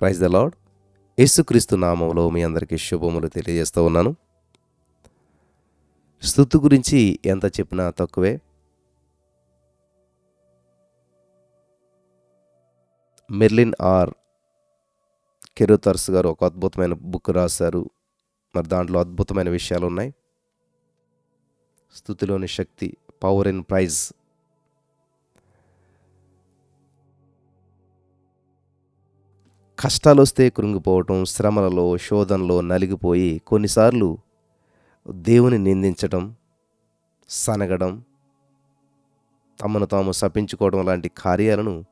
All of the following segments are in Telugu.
ప్రైజ్ ద లాడ్ యేసుక్రీస్తు నామంలో మీ అందరికీ శుభములు తెలియజేస్తూ ఉన్నాను. స్థుతి గురించి ఎంత చెప్పినా తక్కువే. మెర్లిన్ ఆర్ కెరోతర్స్ గారు ఒక అద్భుతమైన బుక్ రాశారు. మరి దాంట్లో అద్భుతమైన విషయాలు ఉన్నాయి స్థుతిలోని శక్తి పవర్ ఇన్ ప్రైజ్ కష్టాలు వస్తే కృంగిపోవటం శ్రమలలో శోధనలో నలిగిపోయి కొన్నిసార్లు దేవుని నిందించడం సనగడం తమను తాము శపించుకోవడం లాంటి కార్యాలను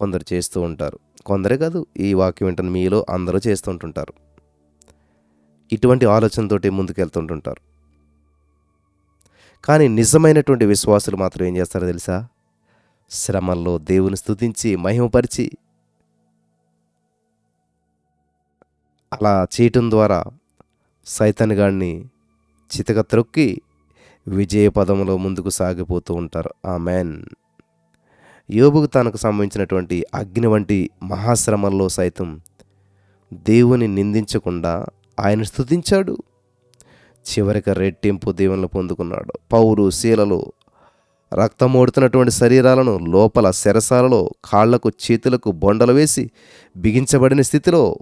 కొందరు చేస్తూ ఉంటారు. కొందరే కాదు ఈ వాక్యం వింటున్న మీలో అందరూ చేస్తుంటుంటారు. ఇటువంటి ఆలోచనతోటి ముందుకెళ్తుంటుంటారు. కానీ నిజమైనటువంటి విశ్వాసులు మాత్రం ఏం చేస్తారో తెలుసా? శ్రమల్లో దేవుని స్థుతించి మహిమపరిచి అలా చేయటం ద్వారా సైతన్గాడిని చితక త్రొక్కి విజయ పదంలో ముందుకు సాగిపోతూ ఉంటారు. ఆ మ్యాన్ యోబుకు తనకు సంబంధించినటువంటి అగ్ని వంటి మహాశ్రమంలో సైతం దేవుని నిందించకుండా ఆయన స్తుతించాడు. చివరికి రెట్టింపు దేవుని పొందుకున్నాడు. పౌరు శీలలు రక్తమోడుతున్నటువంటి శరీరాలను లోపల శరసాలలో కాళ్ళకు చేతులకు బొండలు వేసి బిగించబడిన స్థితిలో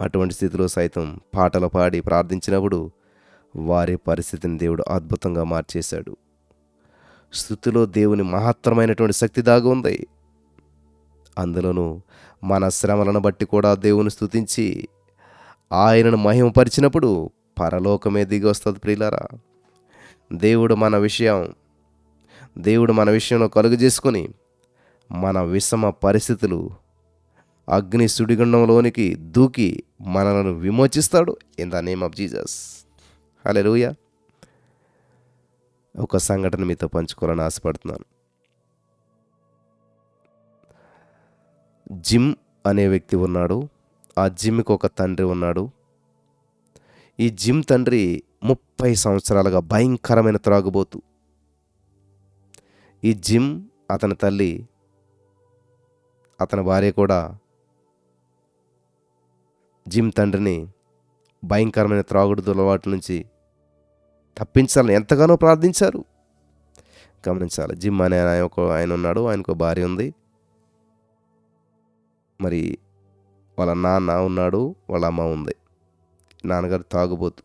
అటువంటి స్థితిలో సైతం పాటలు పాడి ప్రార్థించినప్పుడు వారి పరిస్థితిని దేవుడు అద్భుతంగా మార్చేశాడు. స్థుతిలో దేవుని మహత్తరమైనటువంటి శక్తి దాగి ఉంది. అందులోనూ మన శ్రమలను బట్టి కూడా దేవుని స్థుతించి ఆయనను మహిమపరిచినప్పుడు పరలోకమే దిగి వస్తుంది ప్రియులారా. దేవుడు మన విషయం దేవుడు మన విషయంలో కలుగు చేసుకొని మన విషమ పరిస్థితులు అగ్ని సుడిగుండంలోనికి దూకి మనలను విమోచిస్తాడు in the name of Jesus రూయ ఒక సంఘటన మీతో పంచుకోవాలని ఆశపడుతున్నాను. జిమ్ అనే వ్యక్తి ఉన్నాడు. ఆ జిమ్కి ఒక తండ్రి ఉన్నాడు. ఈ జిమ్ తండ్రి ముప్పై సంవత్సరాలుగా భయంకరమైన త్రాగుబోతు. ఈ జిమ్ అతని తల్లి అతని భార్య కూడా తండ్రిని భయంకరమైన త్రాగుడు దులవాటి నుంచి తప్పించాలని ఎంతగానో ప్రార్థించారు. గమనించాలి జిమ్ అనే ఆయన ఒక ఆయన ఉన్నాడు ఆయనకు భార్య ఉంది. మరి వాళ్ళ నాన్న ఉన్నాడు వాళ్ళ అమ్మ ఉంది. నాన్నగారు తాగుబోతు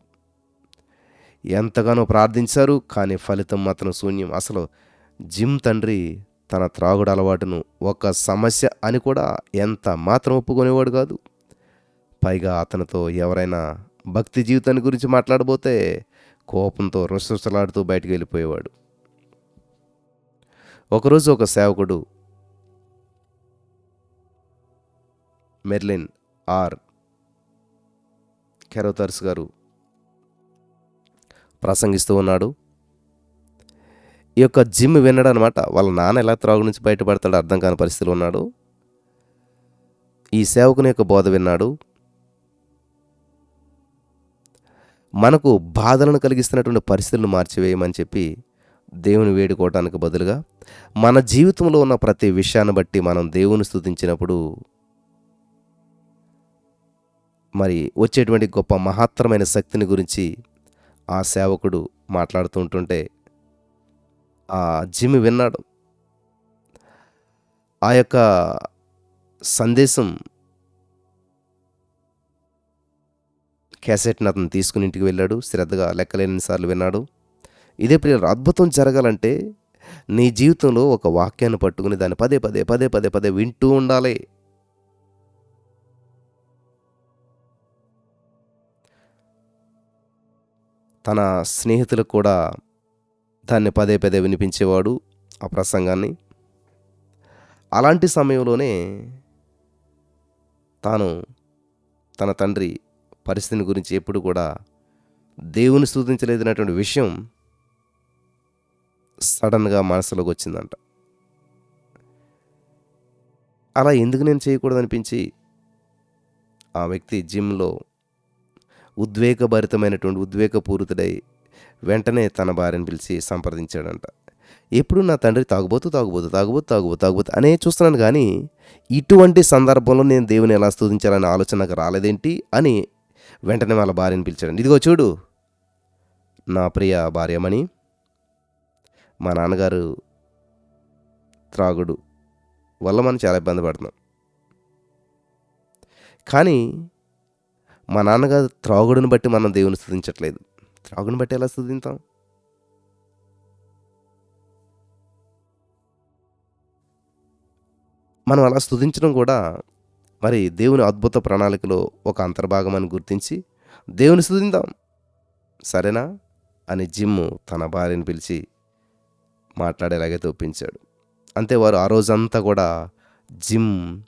ఎంతగానో ప్రార్థించారు కానీ ఫలితం మాత్రం శూన్యం. అసలు జిమ్ తండ్రి తన త్రాగుడు అలవాటును ఒక సమస్య అని కూడా ఎంత మాత్రం ఒప్పుకునేవాడు కాదు. పైగా అతనితో ఎవరైనా భక్తి జీవితాన్ని గురించి మాట్లాడబోతే కోపంతో రుసరుసలాడుతూ బయటకు వెళ్ళిపోయేవాడు. ఒకరోజు ఒక సేవకుడు మెర్లిన్ ఆర్ కెరోతర్స్ గారు ప్రసంగిస్తూ ఉన్నాడు. ఈ యొక్క జిమ్ విన్నాడు అనమాట వాళ్ళ నాన్న ఎలా త్రాగు నుంచి బయటపడతాడో అర్థం కాని పరిస్థితిలో ఉన్నాడు. ఈ సేవకుని యొక్క బోధ విన్నాడు. మనకు బాధలను కలిగిస్తున్నటువంటి పరిస్థితులను మార్చివేయమని చెప్పి దేవుని వేడుకోవటానికి బదులుగా మన జీవితంలో ఉన్న ప్రతి విషయాన్ని బట్టి మనం దేవుని స్థుతించినప్పుడు మరి వచ్చేటువంటి గొప్ప మహత్తరమైన శక్తిని గురించి ఆ సేవకుడు మాట్లాడుతూ ఉంటుంటే ఆ జిమ్ విన్నాడు. ఆ యొక్క సందేశం క్యాసెట్ని అతను తీసుకుని ఇంటికి వెళ్ళాడు. శ్రద్ధగా లెక్కలేనిసార్లు విన్నాడు. ఇదే ప్రియ అద్భుతం జరగాలంటే నీ జీవితంలో ఒక వాక్యాన్ని పట్టుకుని దాన్ని పదే పదే పదే పదే పదే వింటూ ఉండాలి. తన స్నేహితులకు కూడా దాన్ని పదే పదే వినిపించేవాడు ఆ ప్రసంగాన్ని. అలాంటి సమయంలోనే తాను తన తండ్రి పరిస్థితిని గురించి ఎప్పుడు కూడా దేవుని స్థుతించలేదనేటువంటి విషయం సడన్గా మనసులోకి వచ్చిందంట. అలా ఎందుకు నేను చేయకూడదు అనిపించి ఆ వ్యక్తి జిమ్లో ఉద్వేగభరితమైనటువంటి ఉద్వేగపూరితుడై వెంటనే తన భార్యను పిలిచి సంప్రదించాడంట. ఎప్పుడు నా తండ్రి తాగుబోతూ తాగుబోతూ తాగుబోతూ తాగుబోతూ తాగుబోతూ అనే చూస్తున్నాను కానీ ఇటువంటి సందర్భంలో నేను దేవుని ఎలా స్తుతించాలనే ఆలోచన నాకు రాలేదేంటి అని వెంటనే వాళ్ళ భార్యని పిలిచాడు ఇదిగో చూడు నా ప్రియ భార్యమణి మా నాన్నగారు త్రాగుడు వల్ల మనం చాలా ఇబ్బంది పడుతున్నాం. కానీ మా నాన్నగారు త్రాగుడుని బట్టి మనం దేవుని స్థుతించట్లేదు. త్రాగుని బట్టి ఎలా స్థుతింతాం మనం అలా స్థుతించడం కూడా మరి దేవుని అద్భుత ప్రణాళికలో ఒక అంతర్భాగం అని గుర్తించి దేవుని స్థుతిందాం సరేనా? అని జిమ్ తన భార్యని పిలిచి మాట్లాడేలాగైతే ఒప్పించాడు అంతే వారు ఆ రోజంతా కూడా జిమ్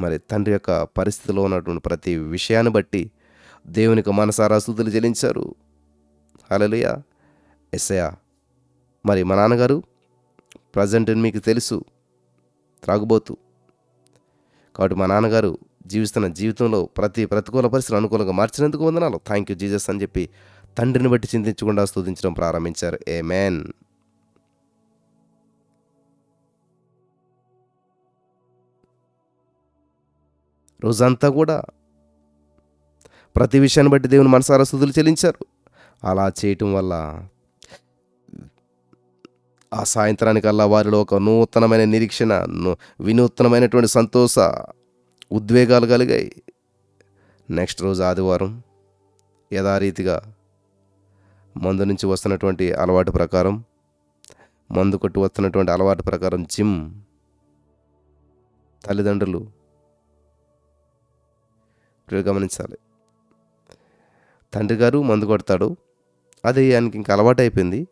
మరి తండ్రి యొక్క పరిస్థితిలో ఉన్నటువంటి ప్రతి విషయాన్ని బట్టి దేవునికి మనసారా స్థుతులు చెల్లించారు. హల్లెలూయా. ఎస్ఐయా మరి మా నాన్నగారు ప్రజెంట్ మీకు తెలుసు. త్రాగుబోతు. కాబట్టి మా నాన్నగారు జీవిస్తున్న జీవితంలో ప్రతి ప్రతికూల పరిస్థితులు అనుకూలంగా మార్చినందుకు వందనాలు. థ్యాంక్ యూ జీజస్ అని చెప్పి తండ్రిని బట్టి చింతించకుండా స్థుతించడం ప్రారంభించారు. ఏ మ్యాన్ రోజంతా కూడా ప్రతి విషయాన్ని బట్టి దేవుని మనసారా స్థుతులు చెల్లించారు. అలా చేయటం వల్ల ఆ సాయంత్రానికల్లా వారిలో ఒక నూతనమైన నిరీక్షణ వినూతనమైనటువంటి వినూత్నమైనటువంటి సంతోష ఉద్వేగాలు కలిగాయి. నెక్స్ట్ రోజు ఆదివారం యథారీతిగా మందు నుంచి వస్తున్నటువంటి అలవాటు ప్రకారం మందు కొట్టి వస్తున్నటువంటి అలవాటు ప్రకారం జిమ్ తల్లిదండ్రులు గమనించాలి. తండ్రి గారు మందు కొడతాడు. అది ఆయనకి ఇంకా అలవాటు అయిపోయింది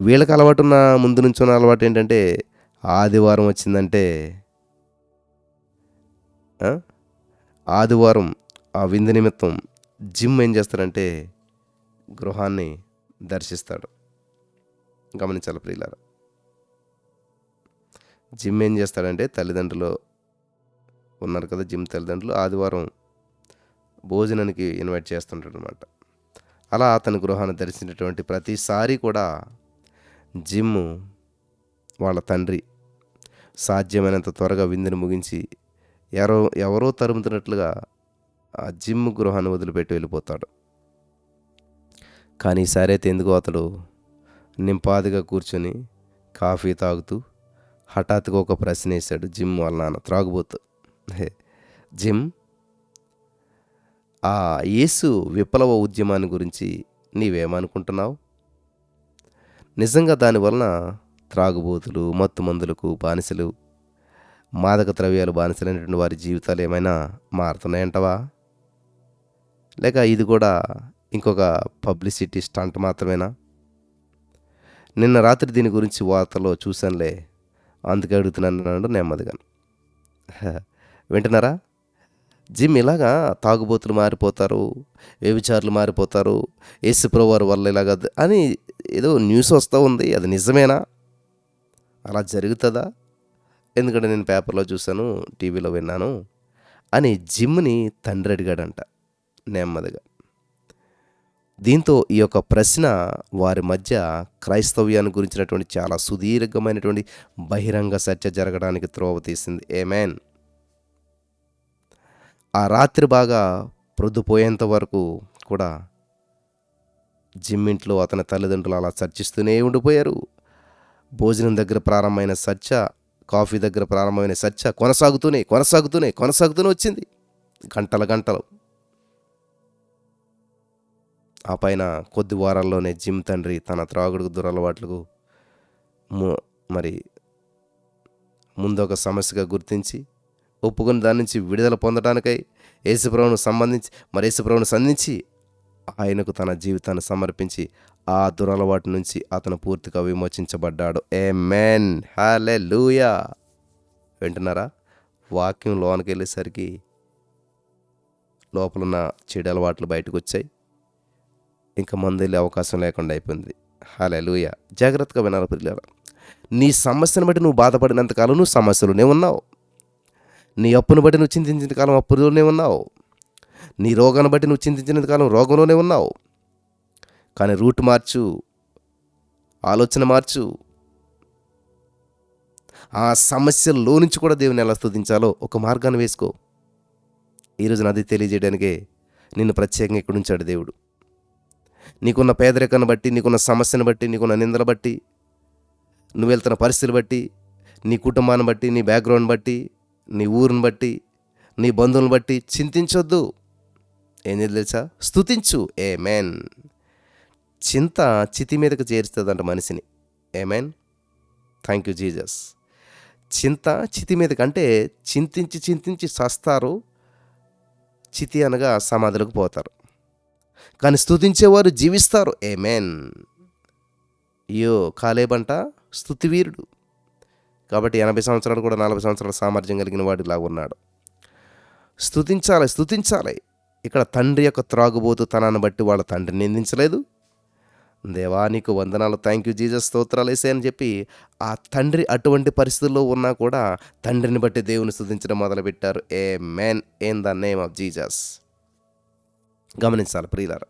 వీళ్ళకి అలవాటు ఉన్న ముందు నుంచి ఉన్న అలవాటు ఏంటంటే ఆదివారం వచ్చిందంటే ఆదివారం ఆ విందు నిమిత్తం జిమ్ ఏం చేస్తాడంటే గృహాన్ని దర్శిస్తాడు. గమనించాలి ప్రియులారా? జిమ్ ఏం చేస్తాడంటే తల్లిదండ్రులు ఉన్నారు కదా జిమ్ తల్లిదండ్రులు ఆదివారం భోజనానికి ఇన్వైట్ చేస్తుంటాడు అనమాట అలా అతని గృహాన్ని దర్శించినటువంటి ప్రతిసారి కూడా జిమ్ వాళ్ళ తండ్రి. సాధ్యమైనంత త్వరగా విందుని ముగించి ఎవరో ఎవరో తరుముతున్నట్లుగా ఆ జిమ్ గృహాన్ని వదిలిపెట్టి వెళ్ళిపోతాడు. కానీ సరైతే అయితే ఎందుకో అతడు నింపాదిగా కూర్చొని కాఫీ తాగుతూ హఠాత్తుగా ఒక ప్రశ్న వేశాడు జిమ్ వాళ్ళ నాన్న. త్రాగుబోతు. హే, జిమ్ ఆ యేసు విప్లవ ఉద్యమాన్ని గురించి నీవేమనుకుంటున్నావు? నిజంగా దానివలన త్రాగుబోతులు మత్తు మందులకు బానిసలు మాదక ద్రవ్యాలు బానిసలైనటువంటి వారి జీవితాలు ఏమైనా మారుతున్నాయంటవా? లేక ఇది కూడా ఇంకొక పబ్లిసిటీ స్టంట్ మాత్రమేనా? నిన్న రాత్రి దీని గురించి వార్తలో చూశానులే అందుకే అడుగుతున్నాను నెమ్మదిగా వింటున్నారా? జిమ్ ఇలాగా తాగుబోతులు మారిపోతారు వ్యభిచారులు మారిపోతారు యేసుప్రభు వల్ల ఇలాగా అని ఏదో న్యూస్ వస్తూ ఉంది అది నిజమేనా? అలా జరుగుతుందా? ఎందుకంటే నేను పేపర్లో చూశాను టీవీలో విన్నాను అని జిమ్ని తండ్రి అడిగాడంట నెమ్మదిగా. దీంతో ఈ యొక్క ప్రశ్న వారి మధ్య క్రైస్తవ్యాన్ని గురించినటువంటి చాలా సుదీర్ఘమైనటువంటి బహిరంగ చర్చ జరగడానికి త్రోవ తీసింది. ఏమేన్ ఆ రాత్రి బాగా ప్రొద్దుపోయేంత వరకు కూడా జిమ్ ఇంట్లో అతని తల్లిదండ్రులు అలా చర్చిస్తూనే ఉండిపోయారు. భోజనం దగ్గర ప్రారంభమైన చర్చ కాఫీ దగ్గర ప్రారంభమైన చర్చ కొనసాగుతూనే కొనసాగుతూనే కొనసాగుతూనే వచ్చింది. గంటల గంటలు. ఆ పైన కొద్ది వారాల్లోనే జిమ్ తండ్రి తన త్రాగుడుకు దురలవాట్లకు మరి ముందు ఒక సమస్యగా గుర్తించి ఒప్పుకొని దాని నుంచి విడుదల పొందడానికై యేసుప్రభును సంబంధించి మరి యేసుప్రభును సంధించి ఆయనకు తన జీవితాన్ని సమర్పించి ఆ దురలవాటు నుంచి అతను పూర్తిగా విమోచించబడ్డాడు. ఏ మెన్ హాలే లూయా వింటున్నారా? వాక్యం లోనికి వెళ్ళేసరికి లోపలున్న చెడు అలవాట్లు బయటకు వచ్చాయి. ఇంకా మందు వెళ్ళే అవకాశం లేకుండా అయిపోయింది. హాలే లూయ జాగ్రత్తగా వినాలి పిల్లల నీ సమస్యను బట్టి నువ్వు బాధపడినంతకాలం నువ్వు సమస్యలోనే ఉన్నావు. నీ అప్పును బట్టి నువ్వు చింతించిన కాలం అప్పులోనే ఉన్నావు. నీ రోగాన్ని బట్టి నువ్వు చింతించినంత కాలం రోగంలోనే ఉన్నావు. కానీ రూట్ మార్చు ఆలోచన మార్చు. ఆ సమస్యల్లో నుంచి కూడా దేవుని ఎలా స్థుతించాలో ఒక మార్గాన్ని వేసుకో. ఈరోజు నాది తెలియజేయడానికే నిన్ను ప్రత్యేకంగా ఇక్కడ ఉంచాడు దేవుడు. నీకున్న పేదరికాన్ని బట్టి నీకున్న సమస్యను బట్టి నీకున్న నిందలు బట్టి నువ్వు వెళ్తున్న పరిస్థితులు బట్టి నీ కుటుంబాన్ని బట్టి నీ బ్యాక్గ్రౌండ్ బట్టి నీ ఊరిని బట్టి నీ బంధువులను బట్టి చింతించొద్దు. ఏం తెలుసా? స్తుతించు. ఏ మ్యాన్ చింత చితి మీదకు చేరుస్తుందంట మనిషిని. Amen thank you Jesus చింత చితి మీదకి అంటే చింతించి చింతించి సస్తారు చితి అనగా సమాధులకు పోతారు. కానీ స్థుతించేవారు జీవిస్తారు. ఏ మ్యాన్ అయ్యో కాలేబంట స్తుతివీరుడు. కాబట్టి ఎనభై సంవత్సరాలు కూడా నలభై సంవత్సరాల సామర్థ్యం కలిగిన వాడిలాగా ఉన్నాడు స్థుతించాలి స్తుతించాలి. ఇక్కడ తండ్రి యొక్క త్రాగుబోతు తనాన్ని బట్టి వాళ్ళ తండ్రిని నిందించలేదు. దేవా నీకు వందనాలు. థ్యాంక్ యూ జీజస్ స్తోత్రాలు వేసే అని చెప్పి ఆ తండ్రి అటువంటి పరిస్థితుల్లో ఉన్నా కూడా తండ్రిని బట్టి దేవుని స్థుతించడం మొదలుపెట్టారు. Amen in the name of Jesus గమనించాలి ప్రియులారా.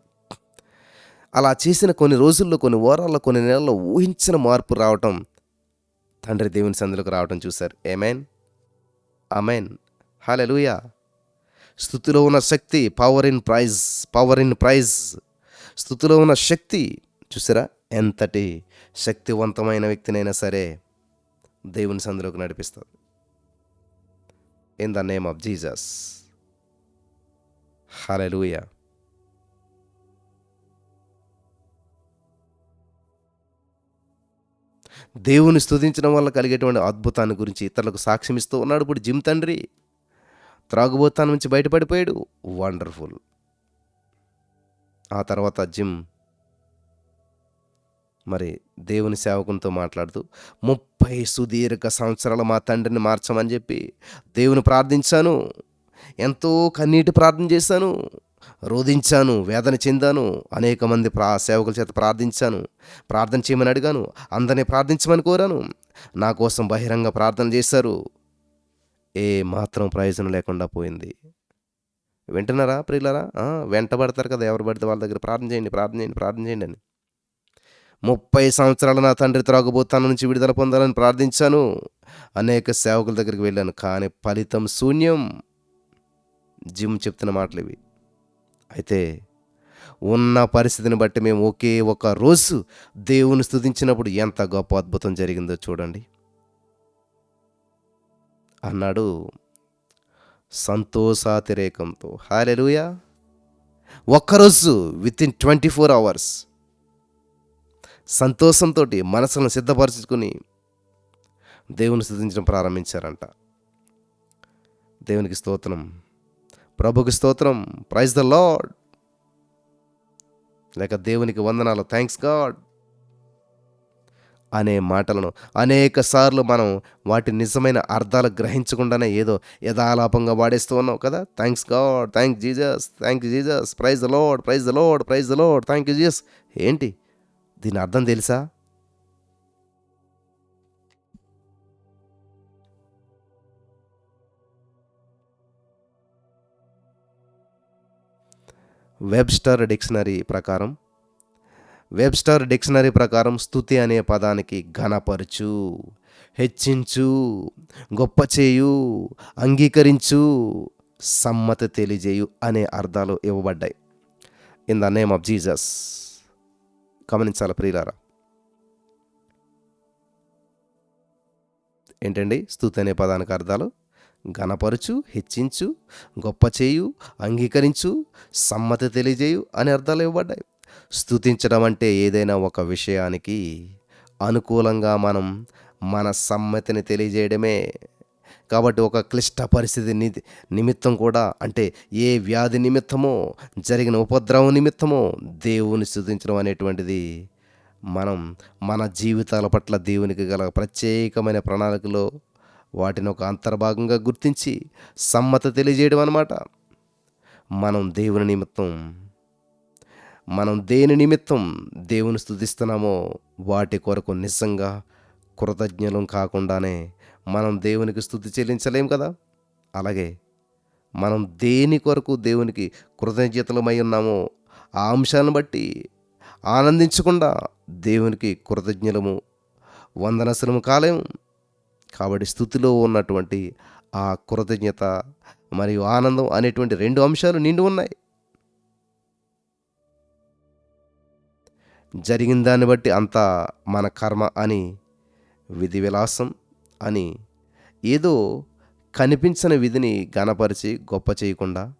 అలా చేసిన కొన్ని రోజుల్లో కొన్ని వారాల్లో కొన్ని నెలల్లో ఊహించిన మార్పు రావటం తండ్రి దేవుని సందులకు రావటం చూశారు. ఏమేన్ అమెన్ హాలెలుయా స్థుతిలో ఉన్న శక్తి power in praise power in praise స్థుతిలో ఉన్న శక్తి చూసారా? ఎంతటి శక్తివంతమైన వ్యక్తినైనా సరే దేవుని సందులోకి నడిపిస్తుంది. In the name of Jesus hallelujah దేవుని స్తుతించడం వల్ల కలిగేటువంటి అద్భుతాన్ని గురించి ఇతరులకు సాక్ష్యం ఇస్తూ ఉన్నాడు ఇప్పుడు జిమ్ తండ్రి. త్రాగుబోతాను నుంచి బయటపడిపోయాడు. వండర్ఫుల్. ఆ తర్వాత జిమ్. మరి దేవుని సేవకునితో మాట్లాడుతూ ముప్పై సుదీర్ఘ సంవత్సరాలు మా తండ్రిని మార్చమని చెప్పి దేవుని ప్రార్థించాను. ఎంతో కన్నీటి ప్రార్థన చేశాను. రోధించాను వేదన చెందాను. అనేక మంది ప్రా సేవకుల చేత ప్రార్థించాను. ప్రార్థన చేయమని అడిగాను. అందరినీ ప్రార్థించమని కోరాను. నా కోసం బహిరంగ ప్రార్థన చేశారు. ఏ మాత్రం ప్రయోజనం లేకుండా పోయింది. వింటున్నారా ప్రియులరా? వెంటబడతారు కదా ఎవరు పడితే వాళ్ళ దగ్గర ప్రార్థన చేయండి ప్రార్థన చేయండి ప్రార్థన చేయండి అని. ముప్పై సంవత్సరాలు నా తండ్రి త్రాగుబోతాను నుంచి విడుదల పొందాలని ప్రార్థించాను. అనేక సేవకుల దగ్గరికి వెళ్ళాను కానీ ఫలితం శూన్యం. జిమ్ చెప్తున్న మాటలు ఇవి. అయితే ఉన్న పరిస్థితిని బట్టి మేము ఒకే ఒక రోజు దేవుని స్తుతించినప్పుడు ఎంత గొప్ప అద్భుతం జరిగిందో చూడండి. అన్నాడు సంతోషాతిరేకంతో. హాలెలుయా ఒక్కరోజు within twenty four hours సంతోషంతో మనసును సిద్ధపరచుకుని దేవుని స్థుతించడం ప్రారంభించారంట. దేవునికి స్తోత్రం. ప్రభుకి స్తోత్రం. ప్రైజ్ ద లాడ్ లేక దేవునికి వందనాలు. థ్యాంక్స్ గాడ్ అనే మాటలను అనేక సార్లు మనం వాటి నిజమైన అర్థాలు గ్రహించకుండానే ఏదో యథాలాపంగా వాడేస్తూ ఉన్నాం కదా? Thanks god thank Jesus thank you Jesus praise the lord praise the lord praise lord thank you Jesus ఏంటి? దీని అర్థం తెలుసా? వెబ్స్టర్ డిక్షనరీ ప్రకారం వెబ్స్టర్ డిక్షనరీ ప్రకారం స్థుతి అనే పదానికి ఘనపరచు హెచ్చించు గొప్ప చేయు అంగీకరించు సమ్మతి తెలియజేయు అనే అర్థాలు ఇవ్వబడ్డాయి. In the name of Jesus గమనించాలి ప్రియులారా? ఏంటండి? స్థుతి అనే పదానికి అర్థాలు? ఘనపరచు హెచ్చించు గొప్ప చేయు అంగీకరించు సమ్మతి తెలియజేయు అనే అర్థాలు ఇవ్వబడ్డాయి. స్థుతించడం అంటే ఏదైనా ఒక విషయానికి అనుకూలంగా మనం మన సమ్మతిని తెలియజేయడమే. కాబట్టి ఒక క్లిష్ట పరిస్థితి ని- నిమిత్తం కూడా అంటే ఏ వ్యాధి నిమిత్తమో జరిగిన ఉపద్రవం నిమిత్తమో దేవుని స్థుతించడం అనేటువంటిది మనం మన జీవితాల పట్ల దేవునికి గల ప్రత్యేకమైన ప్రణాళికలో వాటిని ఒక అంతర్భాగంగా గుర్తించి సమ్మత తెలియజేయడం అన్నమాట. మనం దేవుని నిమిత్తం మనం దేని నిమిత్తం దేవుని స్థుతిస్తున్నామో వాటి కొరకు నిజంగా కృతజ్ఞలం కాకుండానే మనం దేవునికి స్థుతి చెల్లించలేం కదా? అలాగే మనం దేని కొరకు దేవునికి కృతజ్ఞతలమై ఉన్నామో ఆ అంశాలను బట్టి ఆనందించకుండా దేవునికి కృతజ్ఞలము వందనసలము కాలేము కాబట్టి స్థుతిలో ఉన్నటువంటి ఆ కృతజ్ఞత మరియు ఆనందం అనేటువంటి రెండు అంశాలు నిండి ఉన్నాయి. జరిగిన దాన్ని బట్టి అంతా మన కర్మ అని విధి విలాసం అని ఏదో కనిపించని విధిని గణపరిచి గొప్ప చేయకుండా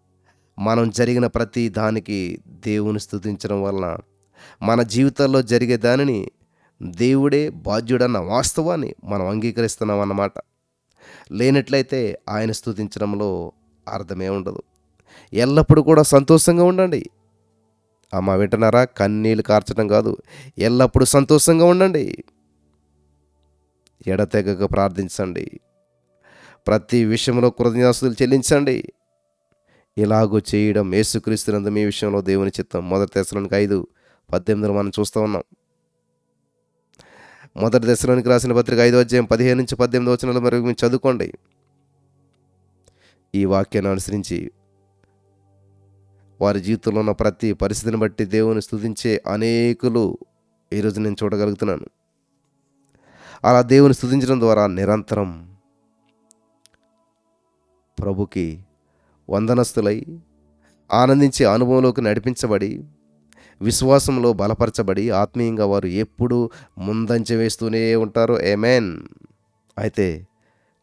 మనం జరిగిన ప్రతి దానికి దేవుని స్థుతించడం వలన మన జీవితంలో జరిగే దానిని దేవుడే బాధ్యుడన్న వాస్తవాన్ని మనం అంగీకరిస్తున్నాం అన్నమాట. లేనట్లయితే ఆయన స్థుతించడంలో అర్థమే ఉండదు. ఎల్లప్పుడూ కూడా సంతోషంగా ఉండండి. అమ్మ వింటనారా కన్నీళ్ళు కార్చడం కాదు. ఎల్లప్పుడూ సంతోషంగా ఉండండి. ఎడతెగక ప్రార్థించండి. ప్రతి విషయంలో కృతజ్ఞతలు చెల్లించండి. ఇలాగూ చేయడం యేసుక్రీస్తునందు మీ విషయంలో దేవుని చిత్తం. మొదటి దశలోనికి ఐదు పద్దెనిమిదిలో మనం చూస్తూ ఉన్నాం. మొదటి దశలోనికి రాసిన పత్రిక ఐదో అధ్యాయం పదిహేను నుంచి పద్దెనిమిది వచనాలు మరియు మీరు చదువుకోండి. ఈ వాక్యాన్ని అనుసరించి వారి జీవితంలో ఉన్న ప్రతి పరిస్థితిని బట్టి దేవుని స్థుతించే అనేకులు ఈరోజు నేను చూడగలుగుతున్నాను. అలా దేవుని స్థుతించడం ద్వారా నిరంతరం ప్రభుకి వందనస్తులై ఆనందించే అనుభవంలోకి నడిపించబడి విశ్వాసంలో బలపరచబడి ఆత్మీయంగా వారు ఎప్పుడూ ముందంజ వేస్తూనే ఉంటారు. ఏమేన్ అయితే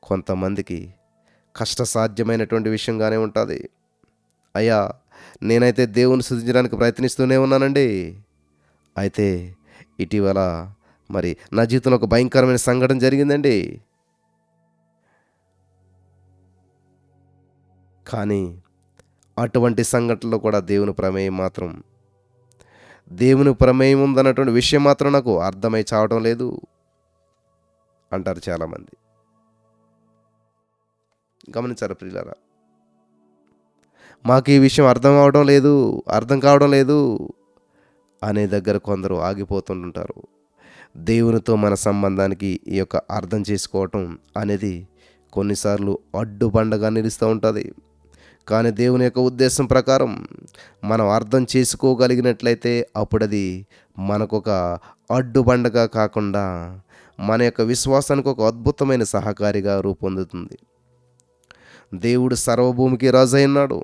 కొంతమందికి కష్టసాధ్యమైనటువంటి విషయంగానే ఉంటుంది. అయ్యా నేనైతే దేవుని స్థుతించడానికి ప్రయత్నిస్తూనే ఉన్నానండి. అయితే ఇటీవల మరి నా జీవితంలో ఒక భయంకరమైన సంఘటన జరిగిందండి. కానీ అటువంటి సంఘటనలో కూడా దేవుని ప్రమేయం మాత్రం దేవుని ప్రమేయం ఉందన్నటువంటి విషయం మాత్రం నాకు అర్థమై చావటం లేదు అంటారు చాలామంది. గమనించారు ప్రియులారా? మాకు ఈ విషయం అర్థం అవడం లేదు అర్థం కావడం లేదు అనే దగ్గర కొందరు ఆగిపోతుంటుంటారు. దేవునితో మన సంబంధానికి ఈ యొక్క అర్థం చేసుకోవటం అనేది కొన్నిసార్లు అడ్డుబండగా నిలుస్తూ ఉంటుంది. కానీ దేవుని యొక్క ఉద్దేశం ప్రకారం మనం అర్థం చేసుకోగలిగినట్లయితే అప్పుడది మనకొక అడ్డుబండగా కాకుండా మన యొక్క విశ్వాసానికి ఒక అద్భుతమైన సహకారిగా రూపొందుతుంది. దేవుడు సర్వభూమికి రాజు అయినాడు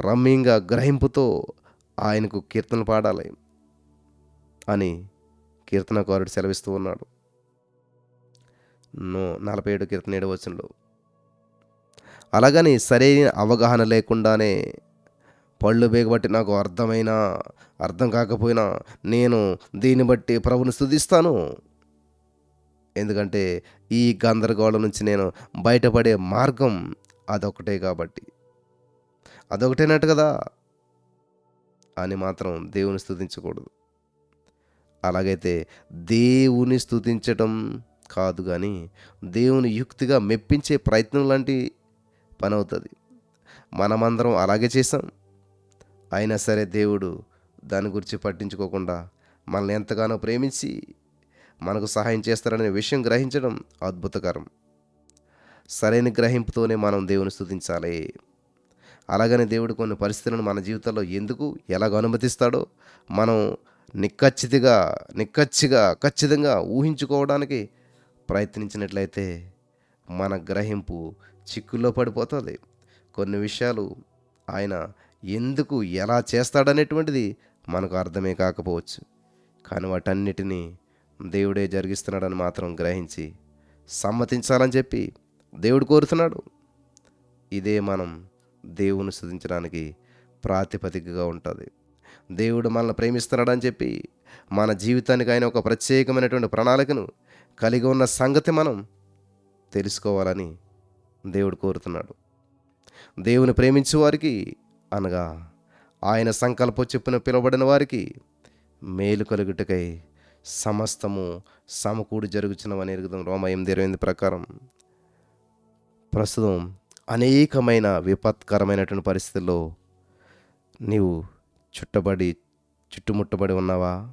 రమ్యంగా గ్రహింపుతో ఆయనకు కీర్తనలు పాడాలి అని కీర్తనకారుడు సెలవిస్తూ ఉన్నాడు. నలభై ఏడు కీర్తన ఏడు వచనంలో. అలాగని సరైన అవగాహన లేకుండానే పళ్ళు బేగబట్టి నాకు అర్థమైనా అర్థం కాకపోయినా నేను దీన్ని బట్టి ప్రభుని స్థుతిస్తాను. ఎందుకంటే ఈ గందరగోళం నుంచి నేను బయటపడే మార్గం అదొకటే కాబట్టి. అదొకటేనట్టు కదా అని మాత్రం దేవుని స్థుతించకూడదు అలాగైతే దేవుని స్థుతించటం కాదు కానీ దేవుని యుక్తిగా మెప్పించే ప్రయత్నం లాంటి పని అవుతుంది. మనమందరం అలాగే చేసాం అయినా సరే దేవుడు దాని గురించి పట్టించుకోకుండా మనల్ని ఎంతగానో ప్రేమించి మనకు సహాయం చేస్తారనే విషయం గ్రహించడం అద్భుతకరం. సరైన గ్రహింపుతోనే మనం దేవుని స్థుతించాలి అలాగనే దేవుడు కొన్ని పరిస్థితులను మన జీవితంలో ఎందుకు ఎలాగ అనుమతిస్తాడో మనం నిక్కచ్చితిగా నిక్కచ్చిగా ఖచ్చితంగా ఊహించుకోవడానికి ప్రయత్నించినట్లయితే మన గ్రహింపు చిక్కుల్లో పడిపోతుంది. కొన్ని విషయాలు ఆయన ఎందుకు ఎలా చేస్తాడనేటువంటిది మనకు అర్థమే కాకపోవచ్చు. కానీ వాటన్నిటినీ దేవుడే జరిగిస్తున్నాడని మాత్రం గ్రహించి సమ్మతించాలని చెప్పి దేవుడు కోరుతున్నాడు. ఇదే మనం దేవుని స్థుతించడానికి ప్రాతిపదికగా ఉంటుంది. దేవుడు మనల్ని ప్రేమిస్తున్నాడని చెప్పి మన జీవితానికి ఆయన ఒక ప్రత్యేకమైనటువంటి ప్రణాళికను కలిగి ఉన్న సంగతి మనం తెలుసుకోవాలని దేవుడు కోరుతున్నాడు. దేవుని ప్రేమించే వారికి అనగా ఆయన సంకల్పం చెప్పున పిలువబడిన వారికి మేలు కలుగుటకై సమస్తము సమకూడి జరుగుచున్నవని ఎరుగుదాం రోమ ఎనిమిది ఇరవై ఎనిమిది ప్రకారం ప్రస్తుతం అనేకమైన విపత్కరమైనటువంటి పరిస్థితుల్లో నీవు చుట్టబడి చుట్టుముట్టబడి ఉన్నావా?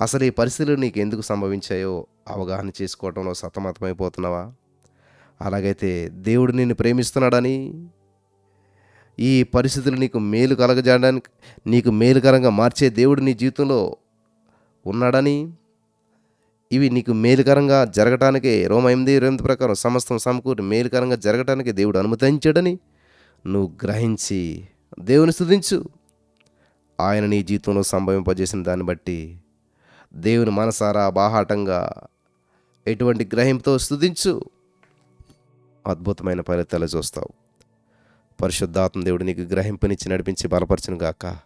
అసలు ఈ పరిస్థితులు నీకు ఎందుకు సంభవించాయో అవగాహన చేసుకోవడంలో సతమతమైపోతున్నావా? అలాగైతే దేవుడు నిన్ను ప్రేమిస్తున్నాడని ఈ పరిస్థితులు నీకు మేలు కలగజేయడానికి నీకు మేలుకరంగా మార్చే దేవుడు నీ జీవితంలో ఉన్నాడని ఇవి నీకు మేలుకరంగా జరగటానికే రోమ ఎనిమిది ఇరవై ఎనిమిది ప్రకారం సమస్తం సమకూరి మేలుకరంగా జరగటానికే దేవుడు అనుమతించాడని నువ్వు గ్రహించి దేవుని స్థుతించు ఆయన నీ జీవితంలో సంభవింపజేసిన దాన్ని బట్టి దేవుని మనసారా బాహాటంగా ఎటువంటి గ్రహింపుతో స్థుతించు అద్భుతమైన ఫలితాలు చూస్తావు. పరిశుద్ధాత్మ దేవుడు నీకు గ్రహింపునిచ్చి నడిపించి బలపరచును గాక